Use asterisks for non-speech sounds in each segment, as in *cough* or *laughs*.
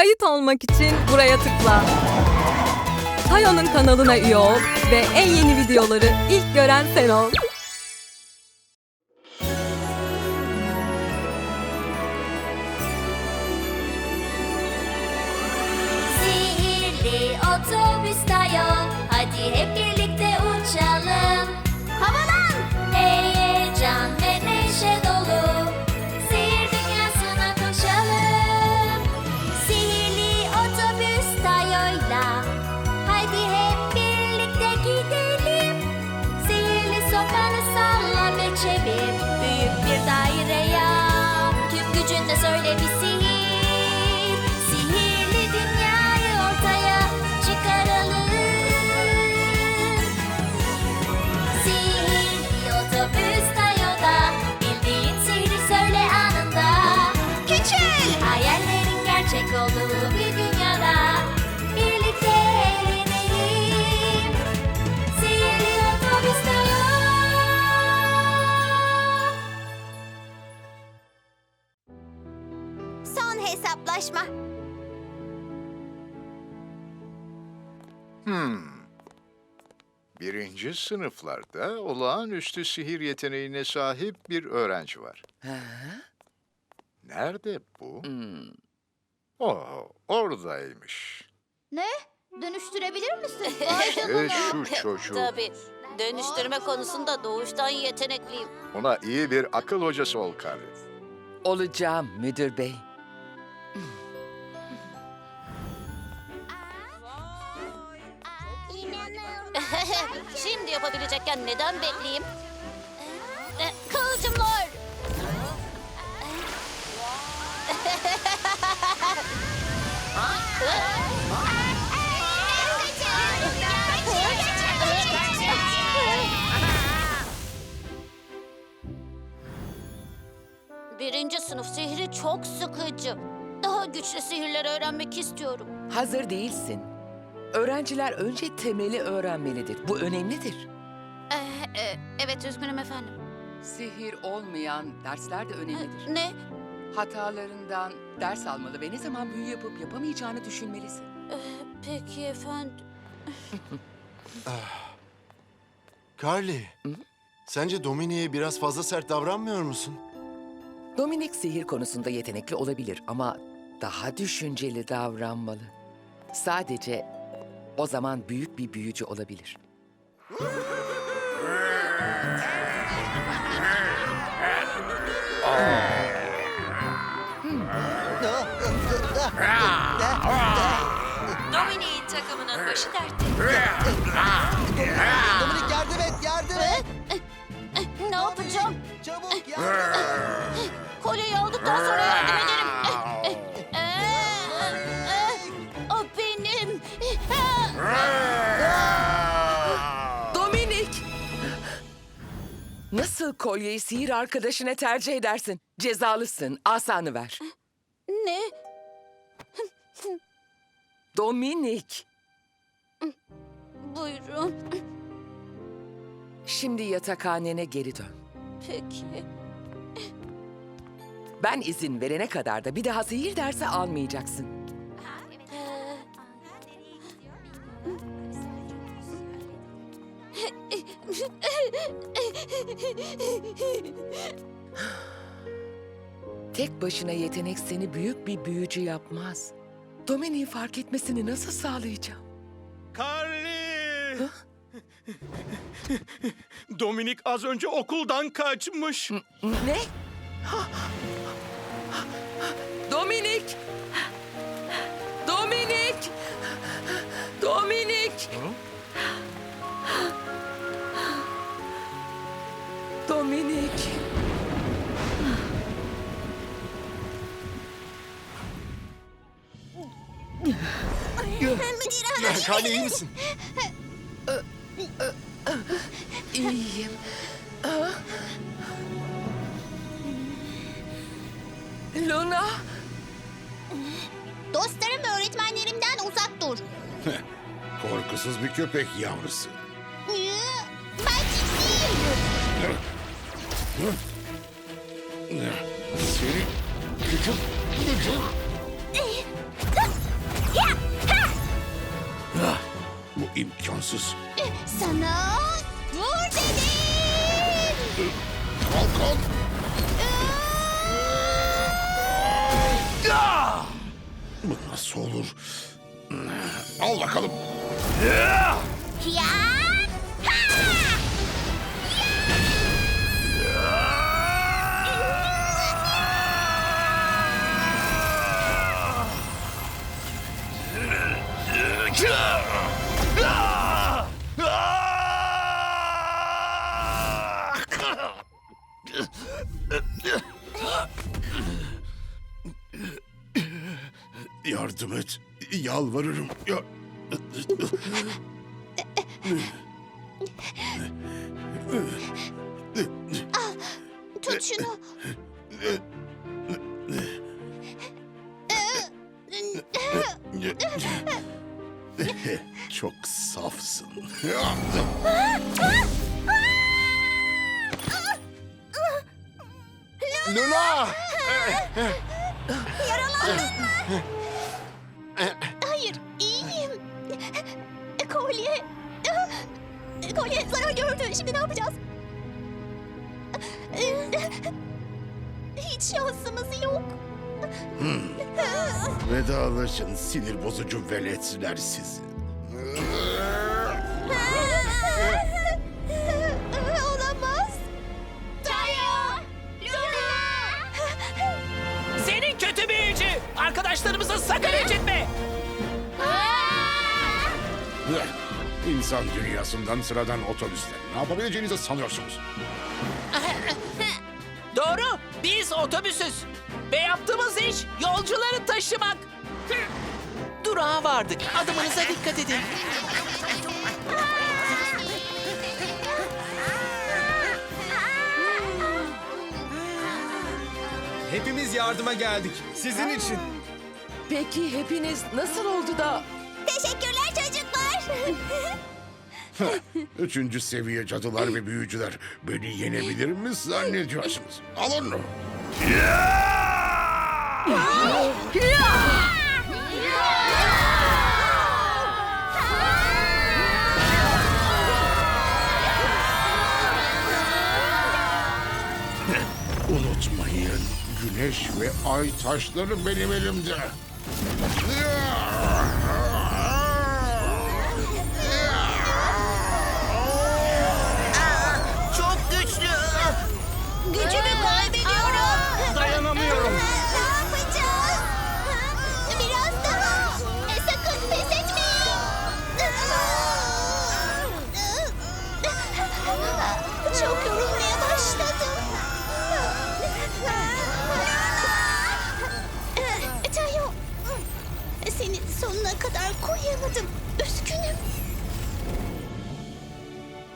Kayıt olmak için buraya tıkla. Tayo'nun kanalına üye ol ve en yeni videoları ilk gören sen ol. Hayallerin gerçek olduğu bir dünyada Birlikte eğlenelim Sihirli otobüs tayo Son hesaplaşma. Birinci sınıflarda olağanüstü sihir yeteneğine sahip bir öğrenci var. Nerede bu? Oh, oradaymış. Ne? Dönüştürebilir misin? *laughs* Ve şu çocuk. Tabii. Dönüştürme konusunda doğuştan yetenekliyim. Ona iyi bir akıl hocası ol Carly. Olacağım müdür bey. *laughs* Şimdi yapabilecekken neden bekleyeyim? Ee, Kılıcımlar! *laughs* güçlü sihirler öğrenmek istiyorum. Hazır değilsin. Öğrenciler önce temeli öğrenmelidir. Bu önemlidir. Ee, e, evet üzgünüm efendim. Sihir olmayan dersler de önemlidir. Ne? Hatalarından ders almalı ve ne zaman büyü yapıp yapamayacağını düşünmelisin. Ee, peki efendim. Carly, sence Dominik'e biraz fazla sert davranmıyor musun? Dominik sihir konusunda yetenekli olabilir ama daha düşünceli davranmalı. Sadece o zaman büyük bir büyücü olabilir. Dominik'in takımının başı dertte. Dominik yardım et, yardım et. Ne yapacağım? Çabuk yardım et. Kolyeyi sihir arkadaşına tercih edersin? Cezalısın. Asanı ver. Ne? Dominik! Buyurun. Şimdi yatakhanene geri dön. Peki. Ben izin verene kadar da bir daha sihir dersi almayacaksın. Tek başına yetenek seni büyük bir büyücü yapmaz. Dominik'i fark etmesini nasıl sağlayacağım? Carly! Dominik az önce okuldan kaçmış. Ne? Dominik! Dominik! Dominik! Dominik! Carly iyi misin? İyiyim. Ah. Luna! Dostlarım ve öğretmenlerimden uzak dur. Korkusuz bir köpek yavrusu. Ben ciddiyim. Seni küçük küçük imkansız. Sana vur dedim. Kalkan! Bu nasıl olur? Al bakalım. Yardım et. Yalvarırım. Ya... Tut şunu. Çok safsın. Luna! Hayır, iyiyim. Kolye. Kolye zarar gördü. Şimdi ne yapacağız? Hiç şansımız yok. Vedalaşın sinir bozucu veletler sizi. İnsan dünyasından sıradan otobüsler. Ne yapabileceğinizi sanıyorsunuz? *laughs* Doğru. Biz otobüsüz. Ve yaptığımız iş yolcuları taşımak. Durağa vardık. Adımınıza dikkat edin. Hepimiz yardıma geldik. Sizin için. Peki hepiniz nasıl oldu da Teşekkürler çocuklar. *laughs* Üçüncü seviye cadılar ve büyücüler beni yenebilir mi zannediyorsunuz? Alın. *laughs* Unutmayın, güneş ve ay taşları benim elimde. Çok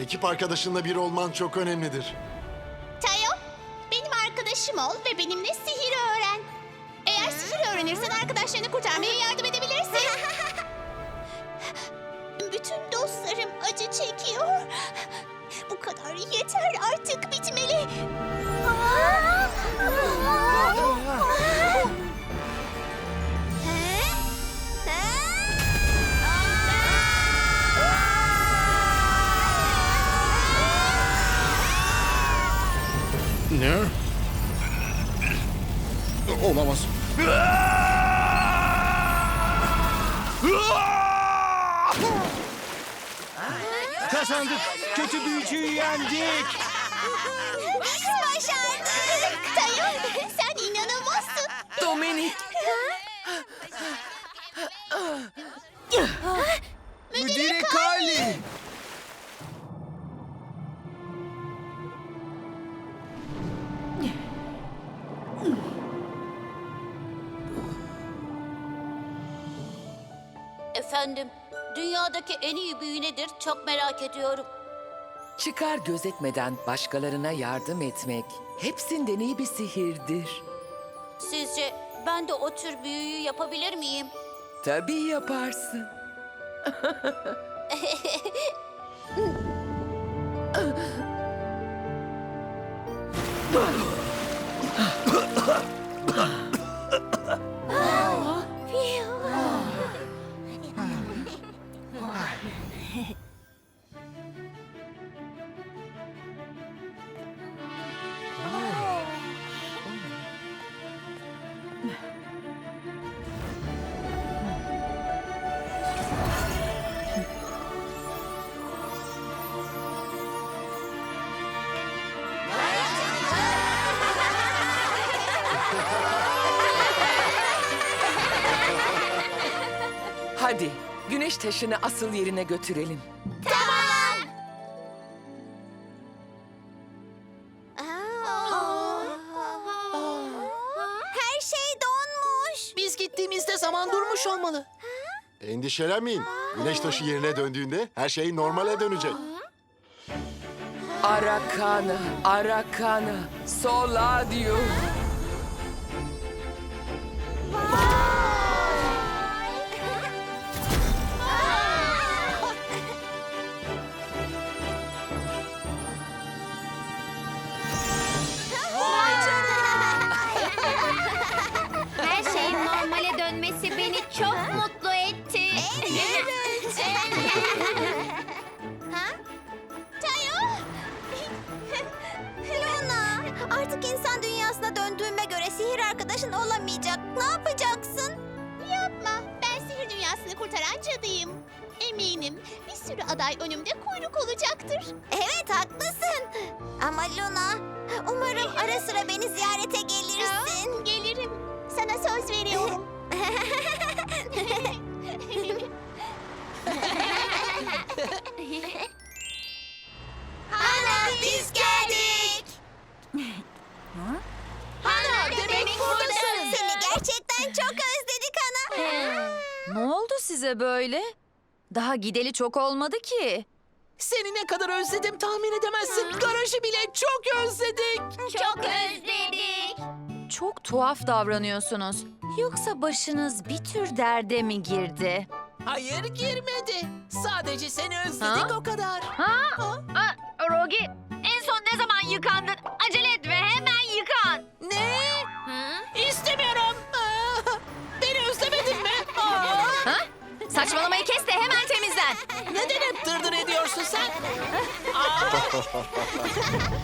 Ekip arkadaşınla bir olman çok önemlidir. Tayo, benim arkadaşım ol ve benimle sihir öğren. Eğer sihir öğrenirsen arkadaşlarını kurtarmaya yardım edebilirsin. *laughs* Bütün dostlarım acı çekiyor. Bu kadar yeter artık bitmeli. Ne? Olamaz. Kazandık. Kötü büyücüyü yendik. Efendim, dünyadaki en iyi büyü nedir çok merak ediyorum. çıkar gözetmeden başkalarına yardım etmek hepsinden iyi bir sihirdir. Sizce ben de o tür büyüyü yapabilir miyim? Tabii yaparsın. Hadi *laughs* *laughs* güneş taşını asıl yerine götürelim. Her şey donmuş. Biz gittiğimizde zaman durmuş olmalı. Endişelenmeyin. Güneş taşı yerine döndüğünde her şey normale dönecek. Arakana, Arakana, Soladio. Cadıyım. Eminim bir sürü aday önümde kuyruk olacaktır. Evet haklısın. Ama Luna, umarım ara sıra beni ziyarete gelirsin. Gelirim. Sana söz veriyorum. *laughs* Hana biz geldik. Ne oldu size böyle? Daha gideli çok olmadı ki. Seni ne kadar özledim tahmin edemezsin. Garajı bile çok özledik. Çok özledik. Çok tuhaf davranıyorsunuz. Yoksa başınız bir tür derde mi girdi? Hayır girmedi. Sadece seni özledik Ha? o kadar. Rogi, en son ne zaman yıkandın? Ha ha ha ha!